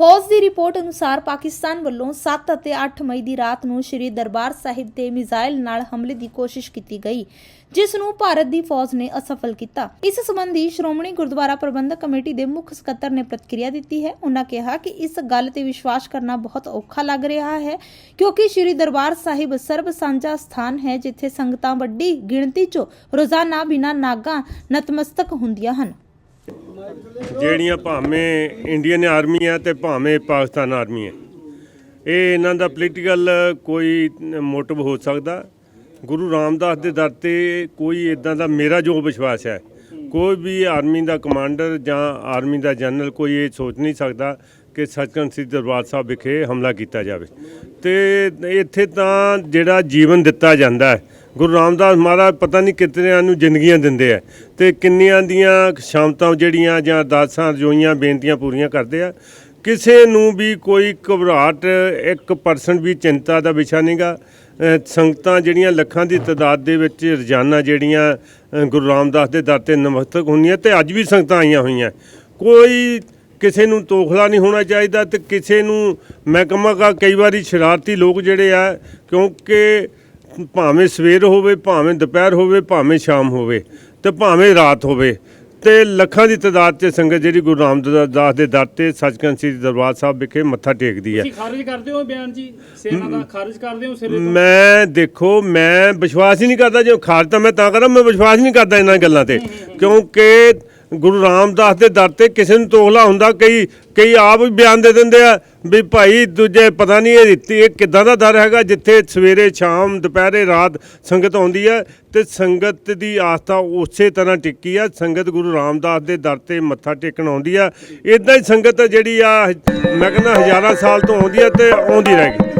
ਫੌਜ ਦੀ ਰਿਪੋਰਟ ਅਨੁਸਾਰ ਪਾਕਿਸਤਾਨ ਵੱਲੋਂ 7 ਅਤੇ 8 ਮਈ ਦੀ ਰਾਤ ਨੂੰ ਸ੍ਰੀ ਦਰਬਾਰ ਸਾਹਿਬ ਤੇ ਮਿਜ਼ਾਈਲ ਨਾਲ ਹਮਲੇ ਦੀ ਕੋਸ਼ਿਸ਼ ਕੀਤੀ ਗਈ, ਜਿਸ ਨੂੰ ਭਾਰਤ ਦੀ ਫੌਜ ਨੇ ਅਸਫਲ ਕੀਤਾ। ਇਸ ਸੰਬੰਧੀ ਸ਼੍ਰੋਮਣੀ ਗੁਰਦੁਆਰਾ ਪ੍ਰਬੰਧਕ ਕਮੇਟੀ ਦੇ ਮੁੱਖ ਸਕੱਤਰ ਨੇ ਪ੍ਰਤੀਕਿਰਿਆ ਦਿੱਤੀ ਹੈ। ਉਹਨਾਂ ਕਿਹਾ ਕਿ ਇਸ ਗੱਲ ਤੇ ਵਿਸ਼ਵਾਸ ਕਰਨਾ ਬਹੁਤ ਔਖਾ ਲੱਗ ਰਿਹਾ ਹੈ, ਕਿਉਂਕਿ ਸ੍ਰੀ ਦਰਬਾਰ ਸਾਹਿਬ ਸਰਬ ਸਾਂਝਾ ਸਥਾਨ ਹੈ, ਜਿੱਥੇ ਸੰਗਤਾਂ ਵੱਡੀ ਗਿਣਤੀ 'ਚ ਰੋਜ਼ਾਨਾ ਬਿਨਾਂ ਨਾਗਾ ਨਤਮਸਤਕ ਹੁੰਦੀਆਂ ਹਨ। ਜਿਹੜੀਆਂ ਭਾਵੇਂ ਇੰਡੀਅਨ ਆਰਮੀ ਹੈ ਤੇ ਭਾਵੇਂ ਪਾਕਿਸਤਾਨ ਆਰਮੀ ਹੈ ਇਹ ਇਹਨਾਂ ਦਾ ਪੋਲੀਟੀਕਲ ਕੋਈ ਮੋਟਿਵ ਹੋ ਸਕਦਾ। ਗੁਰੂ ਰਾਮਦਾਸ ਦੇ ਦਰ ਤੇ ਕੋਈ ਇਦਾਂ ਦਾ ਮੇਰਾ ਜੋ ਵਿਸ਼ਵਾਸ ਹੈ, ਕੋਈ ਵੀ ਆਰਮੀ ਦਾ ਕਮਾਂਡਰ ਜਾਂ ਆਰਮੀ ਦਾ ਜਨਰਲ ਕੋਈ ਇਹ ਸੋਚ ਨਹੀਂ ਸਕਦਾ ਕਿ ਸੱਚਖੰਡ ਸ੍ਰੀ ਦਰਬਾਰ ਸਾਹਿਬ ਵਿਖੇ ਹਮਲਾ ਕੀਤਾ ਜਾਵੇ। ਤੇ ਇੱਥੇ ਤਾਂ ਜਿਹੜਾ ਜੀਵਨ ਦਿੱਤਾ ਜਾਂਦਾ ਹੈ ਗੁਰੂ ਰਾਮਦਾਸ ਮਹਾਰਾਜ ਪਤਾ ਨਹੀਂ ਕਿਤਨਿਆਂ ਨੂੰ ਜ਼ਿੰਦਗੀਆਂ ਦਿੰਦੇ ਆ ਤੇ ਕਿੰਨੀਆਂ ਦੀਆਂ ਸ਼ਾਮਤਾਂ ਜਿਹੜੀਆਂ ਜਾਂ ਦਾਸਾਂ ਰਜੋਈਆਂ ਬੇਨਤੀਆਂ ਪੂਰੀਆਂ ਕਰਦੇ ਆ। ਕਿਸੇ ਨੂੰ ਵੀ ਕੋਈ ਘਬਰਾਹਟ 1% ਵੀ ਚਿੰਤਾ ਦਾ ਵਿਸ਼ਾ ਨਹੀਂਗਾ। ਸੰਗਤਾਂ ਜਿਹੜੀਆਂ ਲੱਖਾਂ ਦੀ ਤਾਦਾਦ ਦੇ ਵਿੱਚ ਰੋਜ਼ਾਨਾ ਜਿਹੜੀਆਂ ਗੁਰੂ ਰਾਮਦਾਸ ਦੇ ਦਰ ਤੇ ਨਮਸਤਕ ਹੁੰਦੀਆਂ ਤੇ ਅੱਜ ਵੀ ਸੰਗਤਾਂ ਆਈਆਂ ਹੋਈਆਂ। ਕੋਈ ਕਿਸੇ ਨੂੰ ਤੋਖਲਾ ਨਹੀਂ ਹੋਣਾ ਚਾਹੀਦਾ ਤੇ ਕਿਸੇ ਨੂੰ ਮੈਂ ਕਹਾਂਗਾ ਕਈ ਵਾਰੀ ਸ਼ਰਾਰਤੀ ਲੋਕ ਜਿਹੜੇ ਆ, ਕਿਉਂਕਿ ਭਾਵੇਂ ਸਵੇਰ ਹੋਵੇ ਭਾਵੇਂ ਦੁਪਹਿਰ ਹੋਵੇ ਭਾਵੇਂ ਸ਼ਾਮ ਹੋਵੇ ਤੇ ਭਾਵੇਂ ਰਾਤ ਹੋਵੇ ਤੇ ਲੱਖਾਂ ਦੀ ਤਾਦਾਦ 'ਚ ਸੰਗਤ ਜਿਹੜੀ ਗੁਰੂ ਰਾਮਦਾਸ ਦੇ ਦਰ ਤੇ ਸੱਚਖੰਡ ਸ੍ਰੀ ਦਰਬਾਰ ਸਾਹਿਬ ਵਿਖੇ ਮੱਥਾ ਟੇਕਦੀ ਹੈ। ਤੁਸੀਂ ਖਾਰਜ ਕਰਦੇ ਹੋ ਇਹ ਬਿਆਨ ਜੀ? ਸੇਨਾ ਦਾ ਖਾਰਜ ਕਰਦੇ ਹੋ ਸਿਰੇ ਤੋਂ? ਮੈਂ ਦੇਖੋ ਮੈਂ ਵਿਸ਼ਵਾਸ ਹੀ ਨਹੀਂ ਕਰਦਾ ਜੇ ਖਾਰਜ ਤਾਂ ਮੈਂ ਤਾਂ ਕਰਾਂ ਮੈਂ ਵਿਸ਼ਵਾਸ ਨਹੀਂ ਕਰਦਾ ਇਹਨਾਂ ਗੱਲਾਂ ਤੇ ਕਿਉਂਕਿ ਗੁਰੂ ਰਾਮਦਾਸ ਦੇ ਦਰ ਤੇ ਕਿਸੇ ਨੂੰ ਤੋਹਲਾ ਹੁੰਦਾ, ਕਈ ਕਈ ਆਪ ਵੀ ਬਿਆਨ ਦੇ ਦਿੰਦੇ ਆ ਵੀ ਭਾਈ ਦੂਜੇ ਪਤਾ ਨਹੀਂ ਇਹ ਦਿੱਤੀ ਇਹ ਕਿੱਦਾਂ ਦਾ ਦਰ ਹੈਗਾ, ਜਿੱਥੇ ਸਵੇਰੇ, ਸ਼ਾਮ, ਦੁਪਹਿਰੇ, ਰਾਤ ਸੰਗਤ ਆਉਂਦੀ ਹੈ ਤੇ ਸੰਗਤ ਦੀ ਆਸਥਾ ਉਸੇ ਤਰ੍ਹਾਂ ਟਿੱਕੀ ਆ, ਸੰਗਤ ਗੁਰੂ ਰਾਮਦਾਸ ਦੇ ਦਰ ਤੇ ਮੱਥਾ ਟੇਕਣ ਆਉਂਦੀ ਆ। ਇਦਾਂ ਹੀ ਸੰਗਤ ਜਿਹੜੀ ਆ, ਮੈਂ ਕਹਿੰਦਾ ਹਜ਼ਾਰਾਂ ਸਾਲ ਤੋਂ ਆਉਂਦੀ ਆ ਤੇ ਆਉਂਦੀ ਰਹਿ ਗਈ।